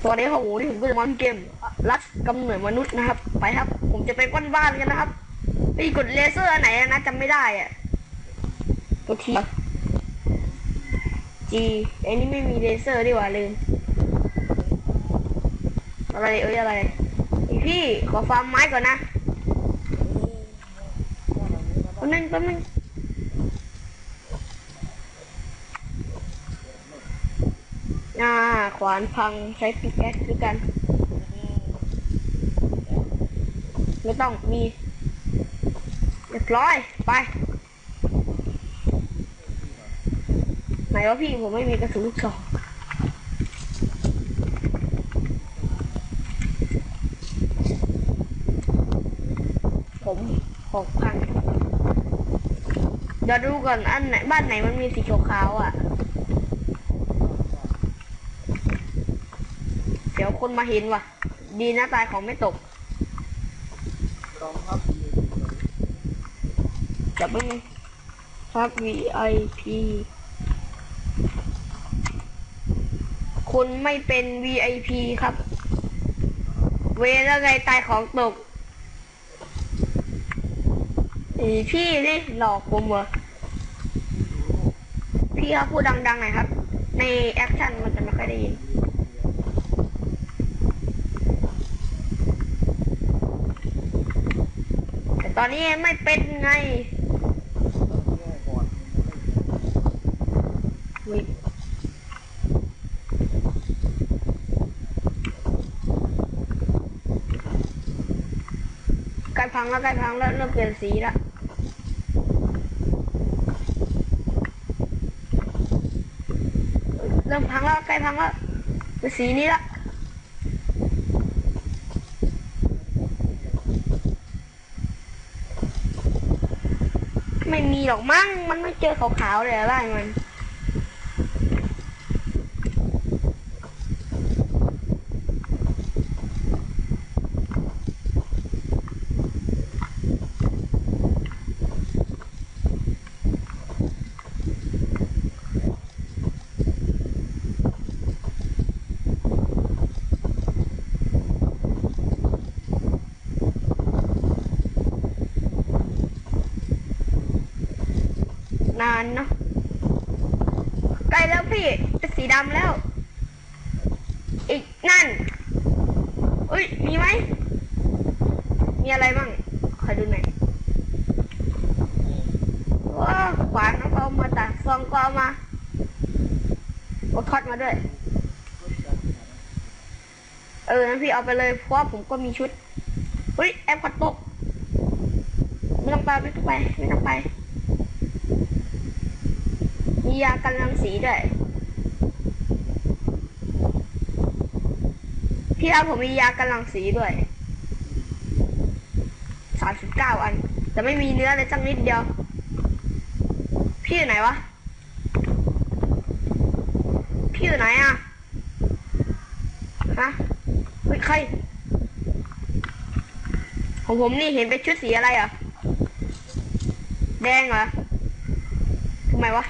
สวัสดีครับผมที่ผมก็จะมาเล่นเกมรัดกำเนิดมนุษย์นะครับ ไปครับ ผมจะไปก้นบ้านกันนะครับไปกดเลเซอร์อันไหนนะจำไม่ได้อะตัวทีจีไอนี่ไม่มีเลเซอร์ดีกว่าลืมอะไรเอ้ยอะไรพี่ขอฟาร์มไม้ก่อนนะแป๊บนึงแป๊บนึงอ่า ขวานพังใช้ปิกแอคด้วยกัน ไม่ต้องมีเรียบร้อย ไป ไหนวะพี่ผมไม่มีกระสุนลูกซองผมหกพันเดี๋ยวดูก่อนอันไหนบ้านไหนมันมีสีขาวๆอะ เดี๋ยวคนมาเห็นว่ะ ดีนะตายของไม่ตกลองครับจะไม่ครับ VIP คุณไม่เป็น VIP ครับ เวแล้วไงตายของตกอีพี่นี่หลอกผมเหรอพี่ครับพูดดังๆหน่อยครับ ในแอคชั่นมันจะไม่ค่อยได้ยิน แตอนนี้ไม่เป็นไงแก้ก่อนอุ๊ยใกล้พังแล้วใกล้พังแล้วเริ่มเปลี่ยนสีแล้วเริ่มพังแล้วใกล้พังแล้วเป็นสีนี้ละ ไม่มีหรอกมั้ง มันไม่เจอขาวๆเลยอะไรมัน นานเนาะใกล้แล้วพี่เป็นสีดำแล้ว อีกนั่นอุ้ยมีไหมมีอะไรบ้างขอดูหน่อยว้าขวานเอาเอามาตัดซองก็เอามาโอ้ทอดมาด้วย เออนั้นพี่เอาไปเลยเพราะผมก็มีชุดเฮ้ยแอปกัดตกไม่ต้องไปไม่ต้องไปไม่ต้องไป มียากันรังสีด้วยพี่เอาผมมียากันรังสีด้วยสามสิบเก้าอัน แต่ไม่มีเนื้อเลยจังนิดเดียว พี่อยู่ไหนวะ พี่อยู่ไหนอะฮะเฮ้ยใคร ของผมนี่เห็นเป็นชุดสีอะไรอะ แดงเหรอทำไมวะ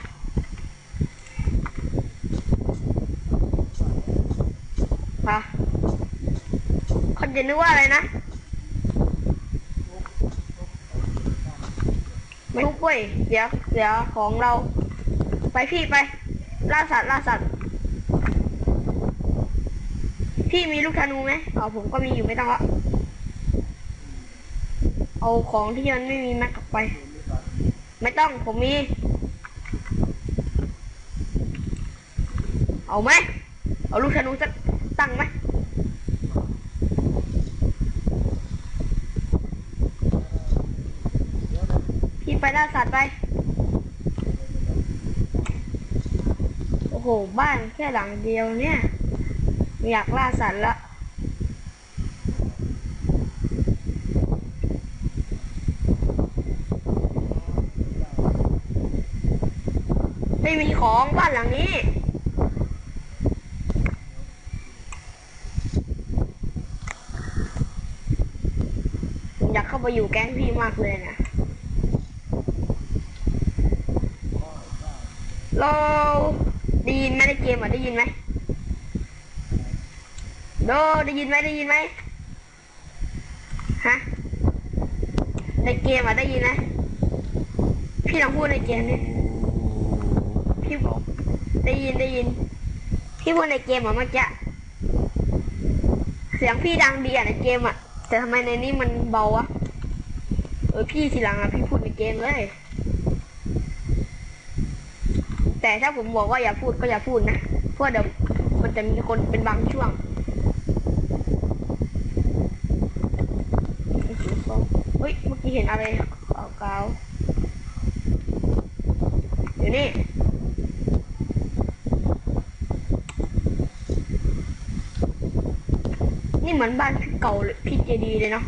ปะคน จะนึกว่าอะไรนะไม่ทุกเว้ยเดี๋ยวเดี๋ยวของเรา ไปพี่ไป ล่าสัตว์ล่าสัตว์พี่มีลูกธนูไหมอ๋อผมก็มีอยู่ไม่ต้องละเอาของที่มันไม่มีม็กออกไป ไม่ต้องผมมี เอาไหมเอาลูกธนูสักตั้งไหม ล่าสัตว์ไป โอ้โห บ้านแค่หลังเดียวเนี่ย อยากล่าสัตว์ละไม่มีของบ้านหลังนี้อยากเข้าไปอยู่แก๊งพี่มากเลยนะ เราได้ยินไหมในเกมอะได้ยินไหมโดได้ยินไหมได้ยินไหมฮะในเกมอะได้ยินไหมพี่ลองพูดในเกมดิพี่ได้ยินได้ยิน พี่พูดในเกมอะเมื่อกี้เสียงพี่ดังดีอะในเกมอะแต่ทำไมในนี้มันเบาวะเออพี่ทีหลังอะพี่พูดในเกมเลย แต่ถ้าผมบอกว่าอย่าพูดก็อย่าพูดนะเพราะเดี๋ยวมันจะมีคนเป็นบางช่วงเฮ้ยเมื่อกี้เห็นอะไรขาวกาวเดี๋ยวนี้นี่เหมือนบ้านพี่เก่าเลยพี่เจดีเลยเนาะ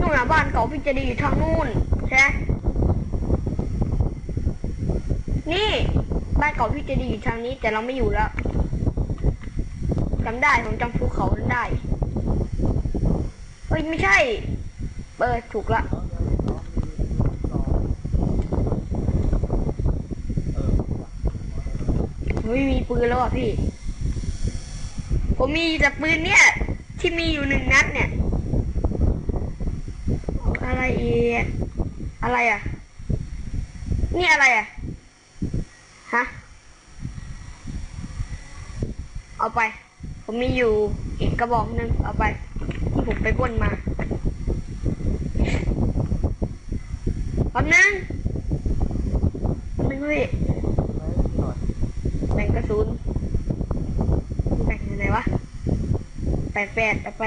นู่นนะบ้านเก่าพี่เจดีอยู่ทางนู่นใช่ไหม นี่บ้านเก่าพี่เจดีอยู่ทางนี้ แต่เราไม่อยู่แล้วจำได้ผมจำภูเขานั้นได้เฮ้ยไม่ใช่เออถูกละเฮ้ยมีปืนแล้วอะพี่ ผมมีแต่ปืนเนี่ย ที่มีอยู่หนึ่งนัดเนี่ย อะไรอีอะไรอะ นี่อะไรอะ ฮะ เอาไป ผมมีอยู่อีกกระบอกหนึ่งเอาไป ที่ผมไปปล้นมาแป๊บนึงแป๊บนึงพี่ไม่หน่อยแบ่งกระสุนแบ่งยังไงวะแปดแปดเอาไป